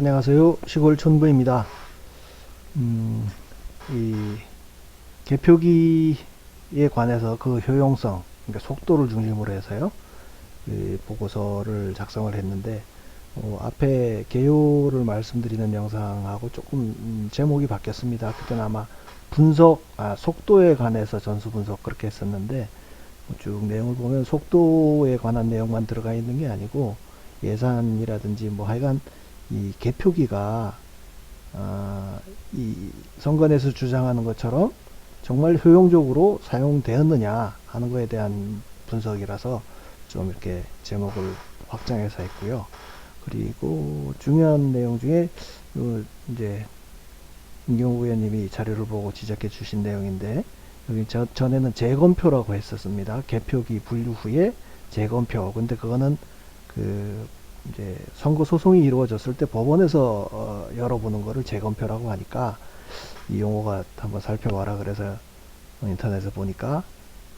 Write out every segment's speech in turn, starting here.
안녕하세요. 시골 촌부입니다. 음, 이 개표기에 관해서 그 효용성, 그러니까 속도를 중심으로 해서요. 이 보고서를 작성을 했는데 어, 앞에 개요를 말씀드리는 영상하고 조금 음, 제목이 바뀌었습니다. 그때는 아마 분석, 아, 속도에 관해서 전수 분석 그렇게 했었는데 뭐쭉 내용을 보면 속도에 관한 내용만 들어가 있는 게 아니고 예산이라든지 뭐 하여간 이 개표기가 아, 이 선관에서 주장하는 것처럼 정말 효용적으로 사용되었느냐 하는 거에 대한 분석이라서 좀 이렇게 제목을 확장해서 했고요. 그리고 중요한 내용 중에 어, 이제 임경우 의원님이 자료를 보고 지적해 주신 내용인데 여기 저, 전에는 재검표라고 했었습니다. 개표기 분류 후에 재검표. 근데 그거는 그 이제 선거 소송이 이루어졌을 때 법원에서 어, 열어보는 거를 재검표라고 하니까 이 용어가 한번 살펴봐라 그래서 인터넷에 보니까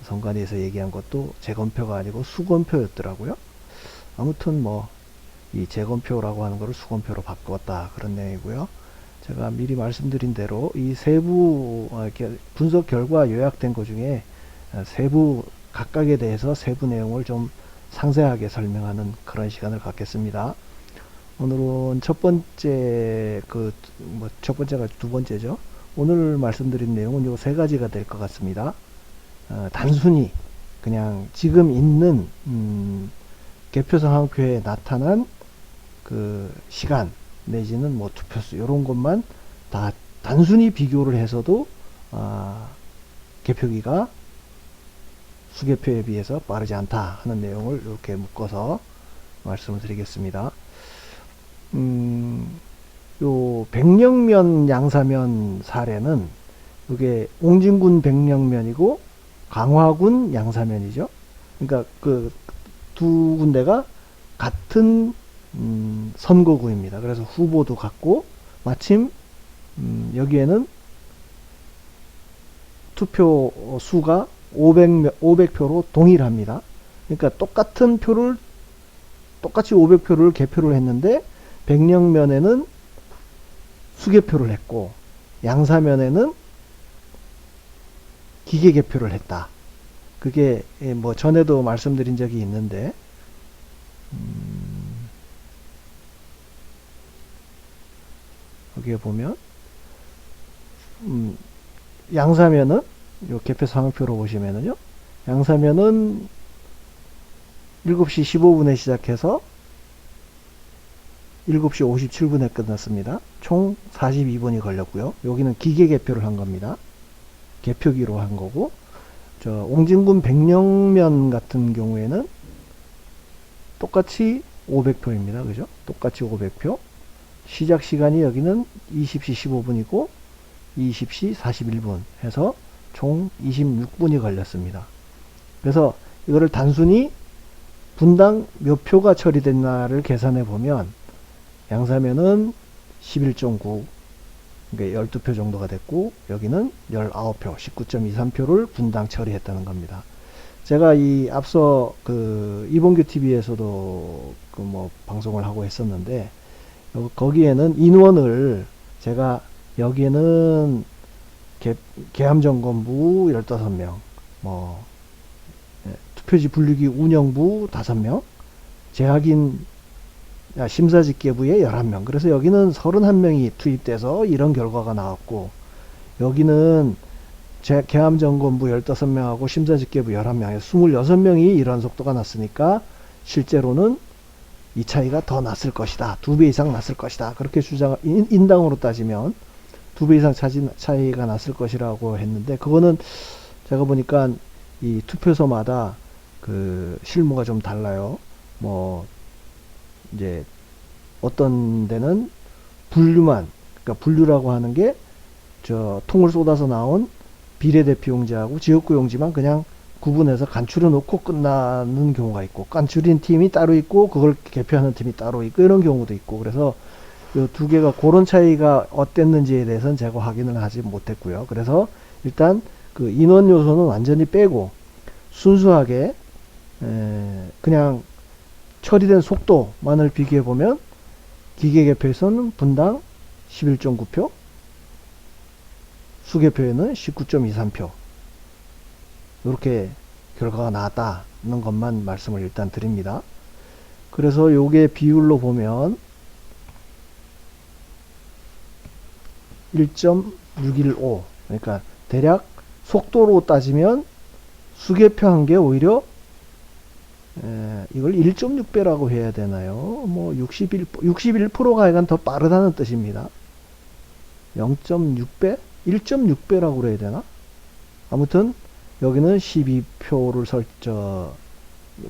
선관위에서 얘기한 것도 재검표가 아니고 수검표였더라고요. 아무튼 뭐 이 재검표라고 하는 거를 수검표로 바꿨다 그런 내용이고요. 제가 미리 말씀드린 대로 이 세부 어, 분석 결과 요약된 것 중에 어, 세부 각각에 대해서 세부 내용을 좀 상세하게 설명하는 그런 시간을 갖겠습니다. 오늘은 첫 번째 그 뭐 첫 번째가 두 번째죠. 오늘 말씀드린 내용은 요 세 가지가 될 것 같습니다. 어, 단순히 그냥 지금 있는 음, 개표 상황표에 나타난 그 시간 내지는 뭐 투표수 이런 것만 다 단순히 비교를 해서도 아, 개표기가 수개표에 비해서 빠르지 않다 하는 내용을 이렇게 묶어서 말씀을 드리겠습니다. 음, 요 백령면 양사면 사례는 이게 옹진군 백령면이고 강화군 양사면이죠. 그러니까 그 두 군데가 같은 음, 선거구입니다. 그래서 후보도 같고 마침 음, 여기에는 투표 수가 500, 500표로 동일합니다. 그러니까 똑같은 표를 똑같이 500표를 개표를 했는데 백령면에는 수개표를 했고 양사면에는 기계 개표를 했다. 그게 예, 뭐 전에도 말씀드린 적이 있는데 음, 여기에 보면 음, 양사면은 요 개표 상표로 보시면은요 양사면은 7시 15분에 시작해서 7시 57분에 끝났습니다. 총 42분이 걸렸고요. 여기는 기계 개표를 한 겁니다. 개표기로 한 거고 저 옹진군 백령면 같은 경우에는 똑같이 500표입니다. 그죠? 똑같이 500표. 시작 시간이 여기는 20시 15분이고 20시 41분 해서 총 26분이 걸렸습니다. 그래서 이거를 단순히 분당 몇 표가 처리됐나를 계산해 보면 양사면은 11.9 그러니까 12표 정도가 됐고 여기는 19표 19.23표를 분당 처리했다는 겁니다. 제가 이 앞서 그 이봉규 TV에서도 그 뭐 방송을 하고 했었는데 요- 거기에는 인원을 제가 여기에는 개, 개함점검부 15명, 뭐, 예, 투표지 분류기 운영부 5명, 재확인 아, 심사집계부에 11명. 그래서 여기는 31명이 투입돼서 이런 결과가 나왔고, 여기는 제 개함점검부 15명하고 심사집계부 11명에 26명이 이런 속도가 났으니까 실제로는 이 차이가 더 났을 것이다. 두 배 이상 났을 것이다. 그렇게 주장, 인, 인당으로 따지면 두 배 이상 차지, 차이가 났을 것이라고 했는데 그거는 제가 보니까 이 투표소마다 그 실무가 좀 달라요. 뭐 이제 어떤 데는 분류만 그러니까 분류라고 하는 게 저 통을 쏟아서 나온 비례대표 용지하고 지역구 용지만 그냥 구분해서 간추려 놓고 끝나는 경우가 있고 간추린 팀이 따로 있고 그걸 개표하는 팀이 따로 있고 이런 경우도 있고 그래서 이두 개가 그런 차이가 어땠는지에 대해서는 제가 확인을 하지 못했고요. 그래서 일단 그 인원 요소는 완전히 빼고 순수하게 에, 그냥 처리된 속도만을 비교해 보면 기계 개표에서는 분당 11.9표, 수개표에는 19.23표. 이렇게 결과가 나왔다는 것만 말씀을 일단 드립니다. 그래서 요게 비율로 보면 1.615 그러니까 대략 속도로 따지면 수개표 한게 오히려 에, 이걸 1.6배라고 해야 되나요? 뭐 61, 61%가 약간 더 빠르다는 뜻입니다. 0.6배? 1.6배라고 그래야 되나? 아무튼 여기는 12표를 설정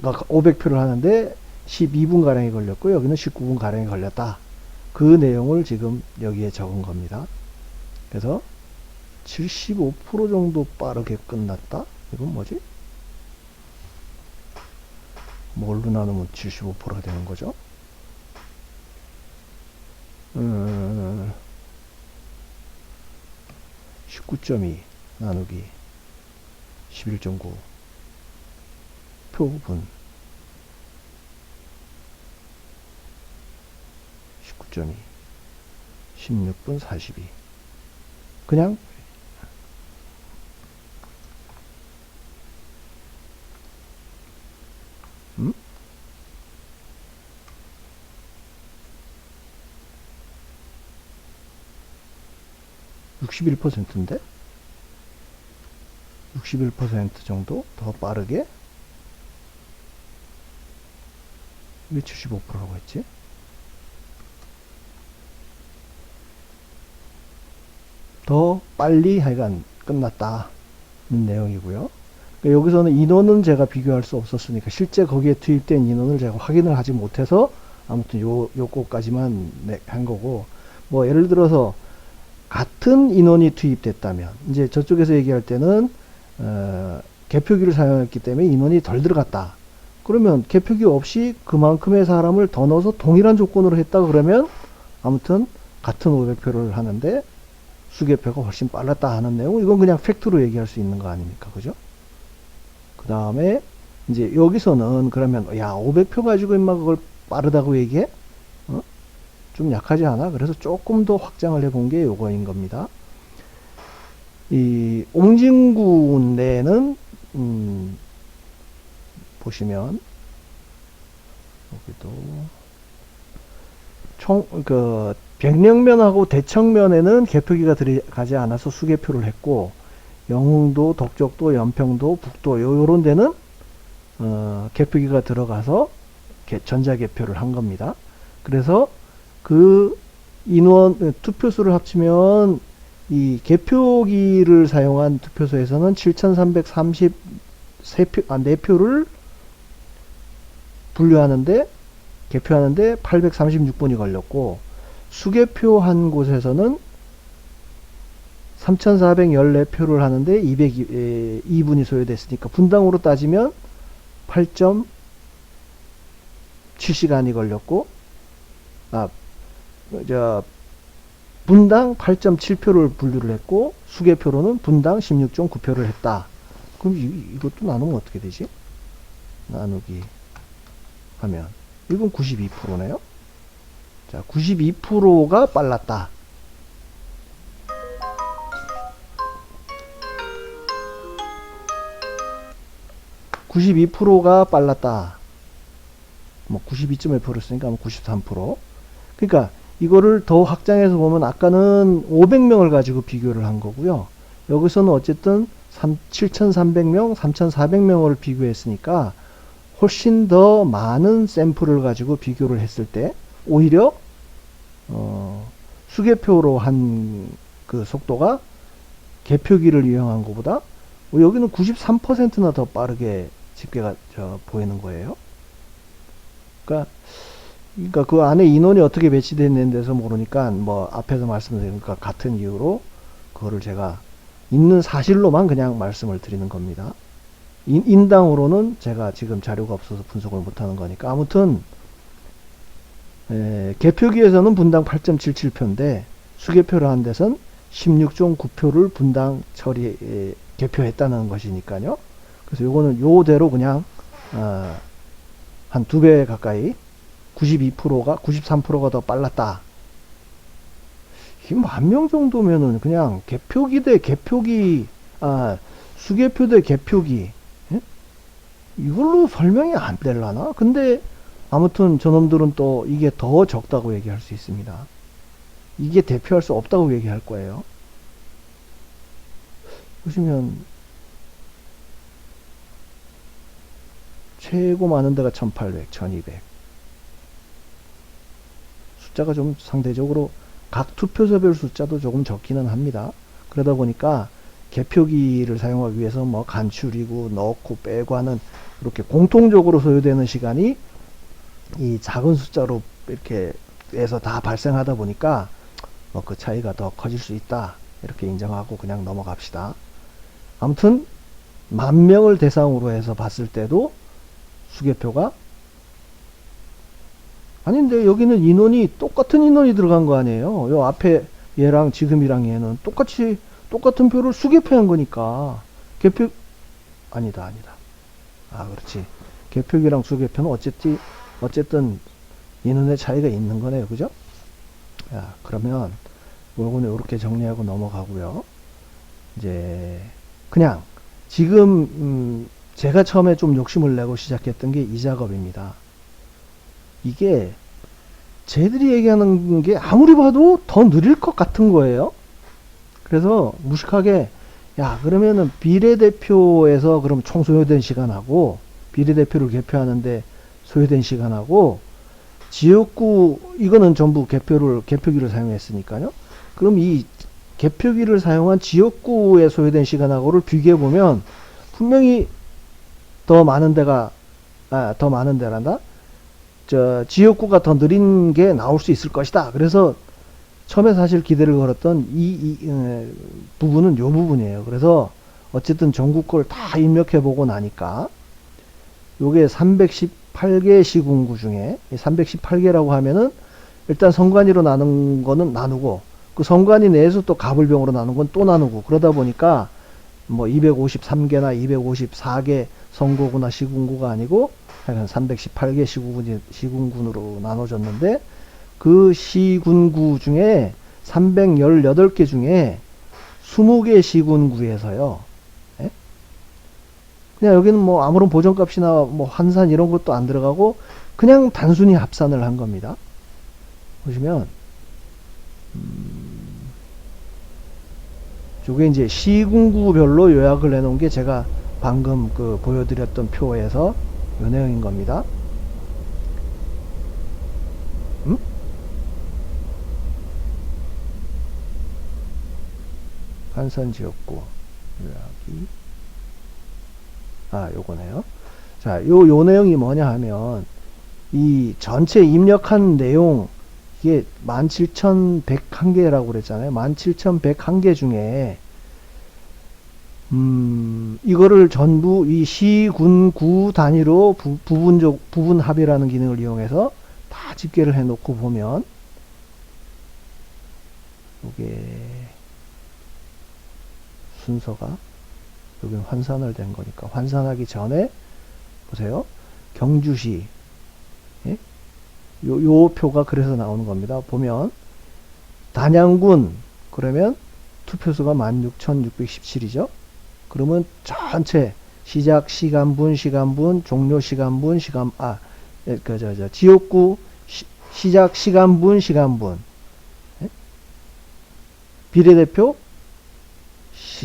500표를 하는데 12분 가량이 걸렸고 여기는 19분 가량이 걸렸다. 그 내용을 지금 여기에 적은 겁니다. 그래서 75% 정도 빠르게 끝났다. 이건 뭐지? 뭘로 나누면 75%가 되는 거죠? 음, 19.2 나누기 11.9 표분 19.2 16분 42 그냥 음? (61%인데) 61% 정도 더 빠르게 왜 75%라고 했지? 더 빨리 하여간 끝났다는 내용이고요. 그러니까 여기서는 인원은 제가 비교할 수 없었으니까 실제 거기에 투입된 인원을 제가 확인을 하지 못해서 아무튼 요 요거까지만 내- 한 거고 뭐 예를 들어서 같은 인원이 투입됐다면 이제 저쪽에서 얘기할 때는 어, 개표기를 사용했기 때문에 인원이 덜 들어갔다. 그러면 개표기 없이 그만큼의 사람을 더 넣어서 동일한 조건으로 했다 그러면 아무튼 같은 500표를 하는데 수개표가 훨씬 빨랐다 하는 내용? 이건 그냥 팩트로 얘기할 수 있는 거 아닙니까? 그죠? 그 다음에 이제 여기서는 그러면 야 500표 가지고 임마 그걸 빠르다고 얘기해? 어? 좀 약하지 않아? 그래서 조금 더 확장을 해본 게 요거인 겁니다. 이 옹진군 내는 음, 보시면 여기도 총, 그, 백령면하고 대청면에는 개표기가 들어가지 않아서 수개표를 했고, 영흥도, 덕적도, 연평도, 북도, 요, 요런 데는, 어, 개표기가 들어가서 개- 전자개표를 한 겁니다. 그래서 그 인원, 투표수를 합치면 이 개표기를 사용한 투표소에서는 7,333표, 아, 4표를 분류하는데 개표하는데 836분이 걸렸고 수개표 한 곳에서는 3,414표를 하는데 202분이 소요됐으니까 분당으로 따지면 8.7시간이 걸렸고 아, 저 분당 8.7표를 분류를 했고 수개표로는 분당 16.9표를 했다. 그럼 이, 이것도 나누면 어떻게 되지? 나누기 하면 이건 92%네요. 자, 92%가 빨랐다. (92%가) 빨랐다. 뭐 92.1%를 쓰니까 뭐 93%. 그러니까 이거를 더 확장해서 보면 아까는 500명을 가지고 비교를 한 거고요. 여기서는 어쨌든 7,300명, 3,400명을 비교했으니까 훨씬 더 많은 샘플을 가지고 비교를 했을 때 오히려 어, 수개표로 한 그 속도가 개표기를 이용한 것보다 여기는 93%나 더 빠르게 집계가 저 보이는 거예요. 그러니까 그러니까 그 안에 인원이 어떻게 배치됐는데서 모르니까 뭐 앞에서 말씀드린 것과 같은 이유로 그거를 제가 있는 사실로만 그냥 말씀을 드리는 겁니다. 인, 인당으로는 제가 지금 자료가 없어서 분석을 못하는 거니까 아무튼 에, 개표기에서는 분당 8.77표인데 수개표를 한 데선 16.9표를 분당 처리 에, 개표했다는 것이니까요. 그래서 요거는 요대로 그냥 어, 한 두 배 가까이 92%가 93%가 더 빨랐다. 만명 정도면은 그냥 개표기 대 개표기 아 수개표 대 개표기 예? 이걸로 설명이 안 될라나? 근데 아무튼 저놈들은 또 이게 더 적다고 얘기할 수 있습니다. 이게 대표할 수 없다고 얘기할 거예요. 보시면 최고 많은 데가 1800, 1200 숫자가 좀 상대적으로 각 투표소별 숫자도 조금 적기는 합니다. 그러다 보니까 개표기를 사용하기 위해서 뭐 간추리고 넣고 빼고 하는 이렇게 공통적으로 소요되는 시간이 이 작은 숫자로 이렇게 해서 다 발생하다 보니까 뭐 그 차이가 더 커질 수 있다. 이렇게 인정하고 그냥 넘어갑시다. 아무튼 만 명을 대상으로 해서 봤을 때도 수개표가 아닌데 여기는 인원이 똑같은 인원이 들어간 거 아니에요. 요 앞에 얘랑 지금이랑 얘는 똑같이 똑같은 표를 수개표한 거니까 개표 아니다 아니다. 아 그렇지. 개표기랑 수개표는 어쨌든 어쨌든 인원의 차이가 있는 거네요. 그죠? 야, 그러면 요거는 이렇게 정리하고 넘어가고요. 이제 그냥 지금 음, 제가 처음에 좀 욕심을 내고 시작했던 게 이 작업입니다. 이게 쟤들이 얘기하는 게 아무리 봐도 더 느릴 것 같은 거예요. 그래서 무식하게 야 그러면은 비례대표에서 그럼 총 소요된 시간하고 비례대표를 개표하는데 소요된 시간하고 지역구 이거는 전부 개표를 개표기를 사용했으니까요. 그럼 이 개표기를 사용한 지역구에 소요된 시간하고를 비교해 보면 분명히 더 많은 데가 아, 더 많은 데란다. 저 지역구가 더 느린 게 나올 수 있을 것이다. 그래서 처음에 사실 기대를 걸었던 이, 이 에, 부분은 요 부분이에요. 그래서 어쨌든 전국 걸 다 입력해 보고 나니까 요게 318개 시군구 중에 318개라고 하면은 일단 선관위로 나눈 거는 나누고 그 선관위 내에서 또 가불병으로 나눈 건 또 나누고 그러다 보니까 뭐 253개나 254개 선거구나 시군구가 아니고 하여간 318개 시군군, 시군군으로 나눠졌는데 그 시군구 중에 318개 중에 20개 시군구에서요. 예? 그냥 여기는 뭐 아무런 보정값이나 뭐 환산 이런 것도 안 들어가고 그냥 단순히 합산을 한 겁니다. 보시면 음, 요게 이제 시군구별로 요약을 해놓은 게 제가 방금 그 보여드렸던 표에서 요 내용인 겁니다. 음? 한산 지역구 요약이 아 요거네요. 자, 요, 요 내용이 뭐냐 하면 이 전체 입력한 내용 이게 17,101개라고 그랬잖아요. 17,101개 중에 음, 이거를 전부 이 시, 군, 구 단위로 부, 부분적, 부분 합이라는 기능을 이용해서 다 집계를 해 놓고 보면, 이게 순서가, 여기는 환산을 된 거니까, 환산하기 전에, 보세요. 경주시, 예? 요, 요 표가 그래서 나오는 겁니다. 보면, 단양군, 그러면 투표수가 16,617이죠. 그러면 전체 시작 시간분, 시간분, 종료 시간분, 시간 아, 그저저 지역구 시, 작 시간분, 시간분. 예? 비례대표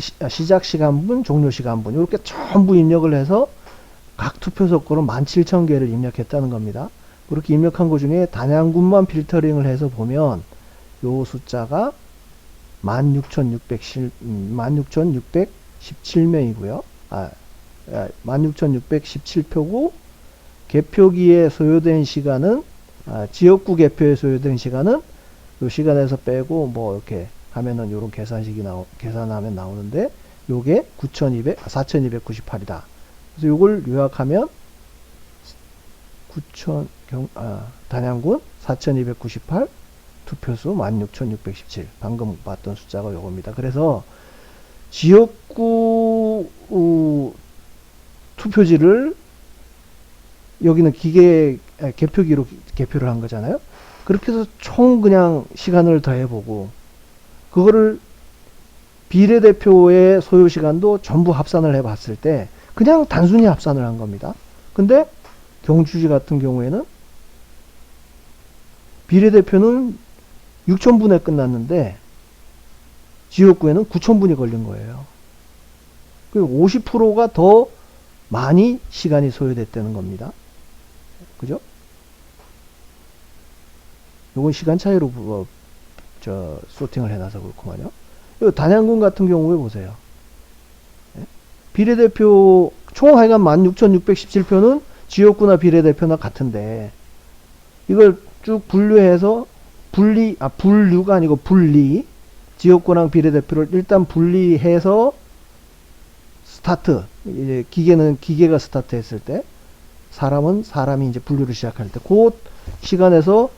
시, 아, 시작 시간분, 종료 시간분. 이렇게 전부 입력을 해서 각 투표소 거로 17,000개를 입력했다는 겁니다. 그렇게 입력한 것 중에 단양군만 필터링을 해서 보면 요 숫자가 16,600, 16,600 17명이고요. 아, 16,617표고 개표기에 소요된 시간은 아, 지역구 개표에 소요된 시간은 요 시간에서 빼고 뭐 이렇게 하면은 요런 계산식이 나오 계산하면 나오는데 요게 9,200 4,298이다. 그래서 요걸 요약하면 9,000 경, 아, 단양군 4,298 투표수 16,617 방금 봤던 숫자가 요겁니다. 그래서 지역구 어, 투표지를 여기는 기계 에, 개표기로 기- 개표를 한 거잖아요. 그렇게 해서 총 그냥 시간을 더해보고 그거를 비례대표의 소요 시간도 전부 합산을 해 봤을 때 그냥 단순히 합산을 한 겁니다. 근데 경주시 같은 경우에는 비례대표는 6천분에 끝났는데 지역구에는 9천분이 걸린 거예요. 그리고 50%가 더 많이 시간이 소요됐다는 겁니다. 그죠? 요건 시간 차이로 어, 저 소팅을 해놔서 그렇구만요. 요 단양군 같은 경우에 보세요. 예? 비례대표 총 하여간 16,617표는 지역구나 비례대표나 같은데 이걸 쭉 분류해서 분리 아 분류가 아니고 분리 지역구랑 비례대표를 일단 분리해서 스타트 이제 기계는 기계가 스타트했을 때 사람은 사람이 이제 분류를 시작할 때그 시간에서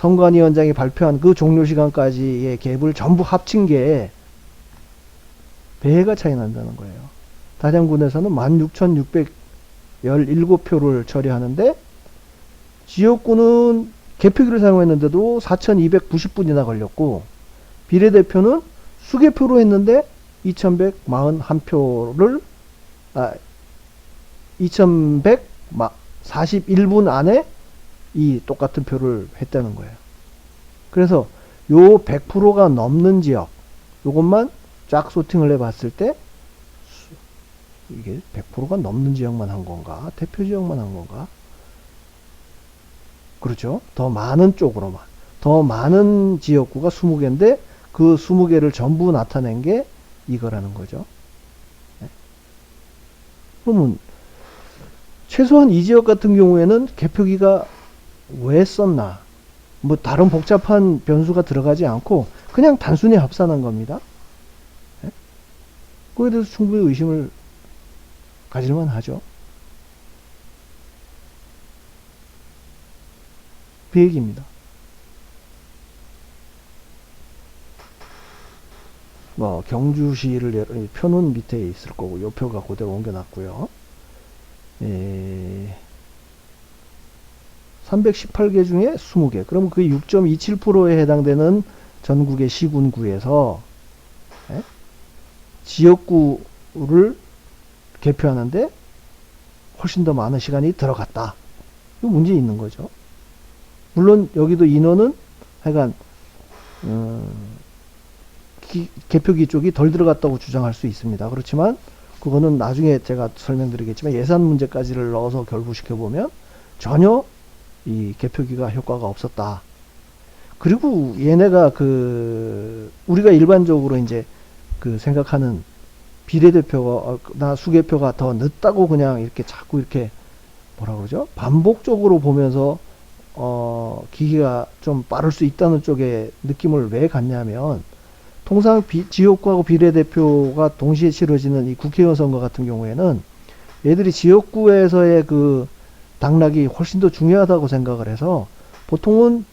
선관위원장이 발표한 그 종료 시간까지의 갭을 전부 합친 게 배가 차이 난다는 거예요. 단양군에서는 16,617표를 처리하는데 지역구는 개표기를 사용했는데도 4,290분이나 걸렸고 비례대표는 수개표로 했는데 2,141표를 아 2,141분 안에 이 똑같은 표를 했다는 거예요. 그래서 요 100%가 넘는 지역 요것만 쫙 소팅을 해 봤을 때 수- 이게 100%가 넘는 지역만 한 건가? 대표 지역만 한 건가? 그렇죠. 더 많은 쪽으로만. 더 많은 지역구가 20개인데 그 20개를 전부 나타낸 게 이거라는 거죠. 네. 그러면 최소한 이 지역 같은 경우에는 개표기가 왜 썼나? 뭐 다른 복잡한 변수가 들어가지 않고 그냥 단순히 합산한 겁니다. 네? 그에 대해서 충분히 의심을 가질만 하죠. 그 얘기입니다. 뭐 경주시를 표는 밑에 있을 거고 요 표가 그대로 옮겨놨고요. 예, 318개 중에 20개. 그럼 그 6.27%에 해당되는 전국의 시군구에서 예? 지역구를 개표하는데 훨씬 더 많은 시간이 들어갔다. 이 문제 있는 거죠. 물론 여기도 인원은 하여간 음, 기- 개표기 쪽이 덜 들어갔다고 주장할 수 있습니다. 그렇지만 그거는 나중에 제가 설명드리겠지만 예산 문제까지를 넣어서 결부시켜 보면 전혀 이 개표기가 효과가 없었다. 그리고 얘네가 그 우리가 일반적으로 이제 그 생각하는 비례대표가 어, 나 수개표가 더 늦다고 그냥 이렇게 자꾸 이렇게 뭐라 그러죠? 반복적으로 보면서 어 기기가 좀 빠를 수 있다는 쪽에 느낌을 왜 갖냐면 통상 비, 지역구하고 비례대표가 동시에 치러지는 이 국회의원 선거 같은 경우에는 얘들이 지역구에서의 그 당락이 훨씬 더 중요하다고 생각을 해서 보통은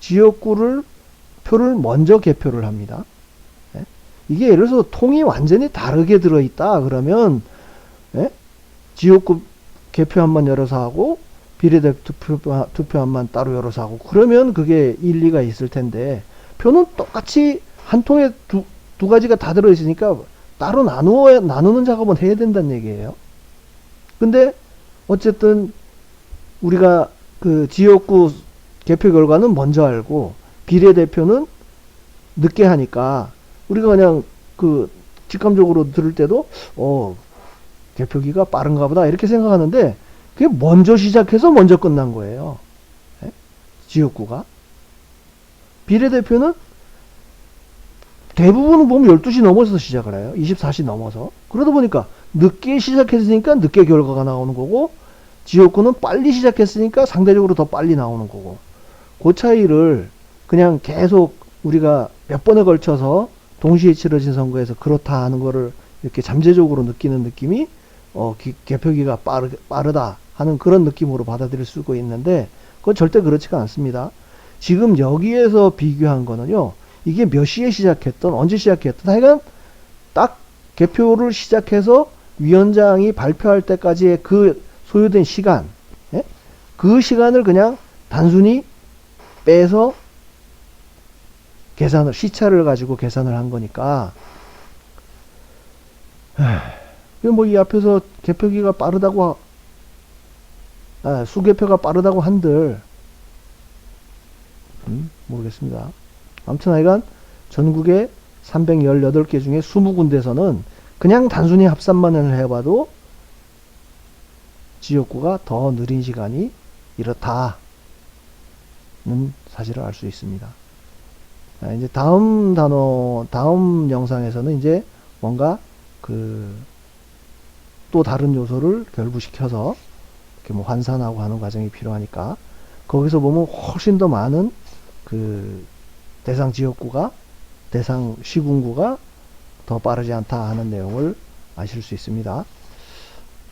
지역구를 표를 먼저 개표를 합니다. 예? 이게 예를 들어서 통이 완전히 다르게 들어있다 그러면 예? 지역구 개표한만 열어서 하고 비례대표 투표, 투표한만 따로 열어서 하고 그러면 그게 일리가 있을 텐데 표는 똑같이 한 통에 두, 두 가지가 다 들어있으니까 따로 나누어 나누는 작업은 해야 된다는 얘기예요. 근데 어쨌든 우리가 그 지역구 개표 결과는 먼저 알고 비례대표는 늦게 하니까 우리가 그냥 그 직감적으로 들을 때도 어 개표기가 빠른가 보다 이렇게 생각하는데 그게 먼저 시작해서 먼저 끝난 거예요. 예? 지역구가 비례대표는 대부분은 보면 12시 넘어서 시작을 해요. 24시 넘어서. 그러다 보니까 늦게 시작했으니까 늦게 결과가 나오는 거고 지역구는 빨리 시작했으니까 상대적으로 더 빨리 나오는 거고 그 차이를 그냥 계속 우리가 몇 번에 걸쳐서 동시에 치러진 선거에서 그렇다 하는 거를 이렇게 잠재적으로 느끼는 느낌이 어, 기- 개표기가 빠르, 빠르다 하는 그런 느낌으로 받아들일 수가 있는데 그건 절대 그렇지가 않습니다. 지금 여기에서 비교한 거는요. 이게 몇 시에 시작했던 언제 시작했던 하여간 딱 개표를 시작해서 위원장이 발표할 때까지의 그 소요된 시간 예? 그 시간을 그냥 단순히 빼서 계산을 시차를 가지고 계산을 한 거니까 뭐 이 앞에서 개표기가 빠르다고 아, 수개표가 빠르다고 한들 음, 모르겠습니다. 아무튼 하여간 전국에 318개 중에 20군데서는 그냥 단순히 합산만을 해봐도 지역구가 더 느린 시간이 이렇다는 사실을 알 수 있습니다. 아, 이제 다음 단어, 다음 영상에서는 이제 뭔가 그 또 다른 요소를 결부시켜서 이렇게 뭐 환산하고 하는 과정이 필요하니까 거기서 보면 훨씬 더 많은 그 대상 지역구가 대상 시군구가 더 빠르지 않다 하는 내용을 아실 수 있습니다.